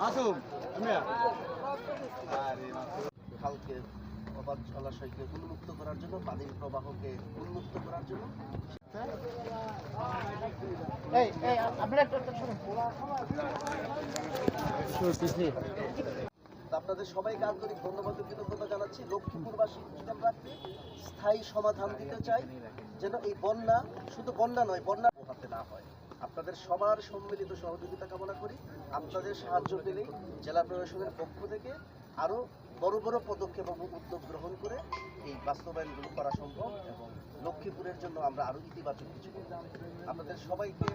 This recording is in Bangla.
মাসুম তুমি খালকে অবাধ জলাশয়কে উন্মুক্ত করার জন্য পানির প্রবাহকে উন্মুক্ত করার জন্য। আপনাদের সবাইকে আন্তরিক ধন্যবাদ কৃতজ্ঞতা জানাচ্ছি। লক্ষ্মীপুরবাসী রাখতে স্থায়ী সমাধান দিতে চাই যেন এই বন্যা শুধু বন্যা নয় বন্যা হাতে না হয়। আপনাদের সবার সম্মিলিত সহযোগিতা কামনা করি আপনাদের সাহায্য পেলেই জেলা প্রশাসনের পক্ষ থেকে আরও বড় বড় পদক্ষেপ এবং উদ্যোগ গ্রহণ করে এই বাস্তবায়নগুলো করা সম্ভব এবং লক্ষ্মীপুরের জন্য আমরা আরও ইতিবাচক কিছু। আপনাদের সবাইকে